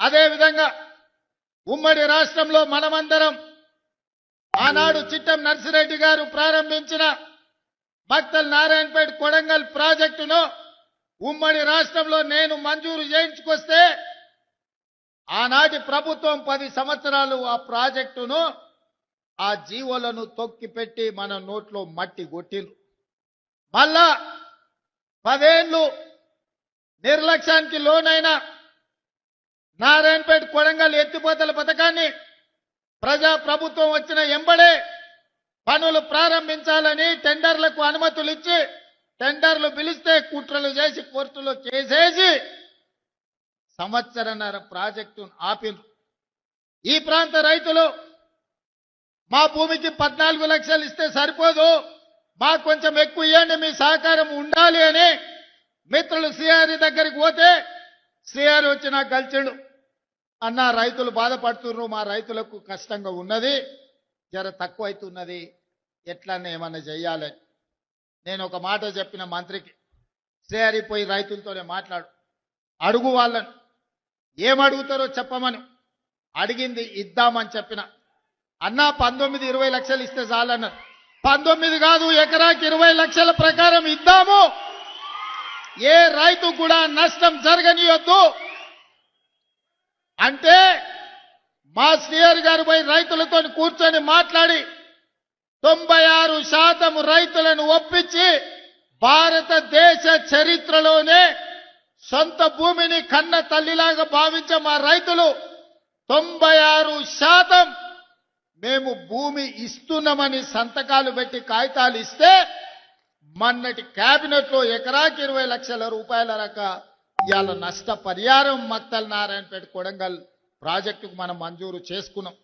అదేవిధంగా ఉమ్మడి రాష్ట్రంలో మనమందరం ఆనాడు చిట్టం నర్సిరెడ్డి గారు ప్రారంభించిన భక్తల్ నారాయణపేట కొడంగల్ ప్రాజెక్టును ఉమ్మడి రాష్ట్రంలో నేను మంజూరు చేయించుకొస్తే ఆనాటి ప్రభుత్వం పది సంవత్సరాలు ఆ ప్రాజెక్టును ఆ జీవోలను తొక్కిపెట్టి మన నోట్లో మట్టి కొట్టిండ్రు. మళ్ళా పదేళ్ళు నిర్లక్ష్యానికి లోనైన నారాయణపేట కొడంగల్ ఎత్తిపోతల పథకాన్ని ప్రజా ప్రభుత్వం వచ్చిన ఎంబడే పనులు ప్రారంభించాలని టెండర్లకు అనుమతులు ఇచ్చి టెండర్లు పిలిస్తే కుట్రలు చేసి కోర్టులో చేసేసి సంవత్సరన్నర ప్రాజెక్టును ఆపిండ్రు ఈ ప్రాంత రైతులు మా భూమికి పద్నాలుగు లక్షలు ఇస్తే సరిపోదు మాకు కొంచెం ఎక్కువ ఇవ్వండి మీ సహకారం ఉండాలి అని మిత్రులు సిఆర్ దగ్గరికి పోతే సిఆర్ వచ్చి నాకు అన్న రైతులు బాధపడుతున్నారు మా రైతులకు కష్టంగా ఉన్నది. జర తక్కువ అవుతున్నది ఎట్లన్నా ఏమన్నా చెయ్యాలి. నేను ఒక మాట చెప్పిన మంత్రికి శ్రేహరిపోయి రైతులతోనే మాట్లాడు. అడుగు వాళ్ళను. ఏం అడుగుతారో చెప్పమని. అడిగింది ఇద్దామని చెప్పిన. అన్నా పంతొమ్మిది ఇరవై లక్షలు ఇస్తే చాలన్నారు పంతొమ్మిది కాదు ఎకరాకి ఇరవై లక్షల ప్రకారం ఇద్దాము. ఏ రైతు కూడా నష్టం జరగనియొద్దు. అంటే మా శ్రీహరి గారు పోయి రైతులతో కూర్చొని మాట్లాడి తొంభై ఆరు శాతం రైతులను ఒప్పించి భారతదేశ చరిత్రలోనే సొంత భూమిని కన్న తల్లిలాగా భావించే మా రైతులు తొంభై ఆరు శాతం మేము భూమి ఇస్తున్నామని సంతకాలు పెట్టి కాగితాలు ఇస్తే మొన్నటి కేబినెట్లో ఎకరాకి ఇరవై లక్షల రూపాయల రక ఇవాళ నష్ట పరిహారం మత్తల్ నారాయణపేట కొడంగల్ ప్రాజెక్టుకు మనం మంజూరు చేసుకున్నాం.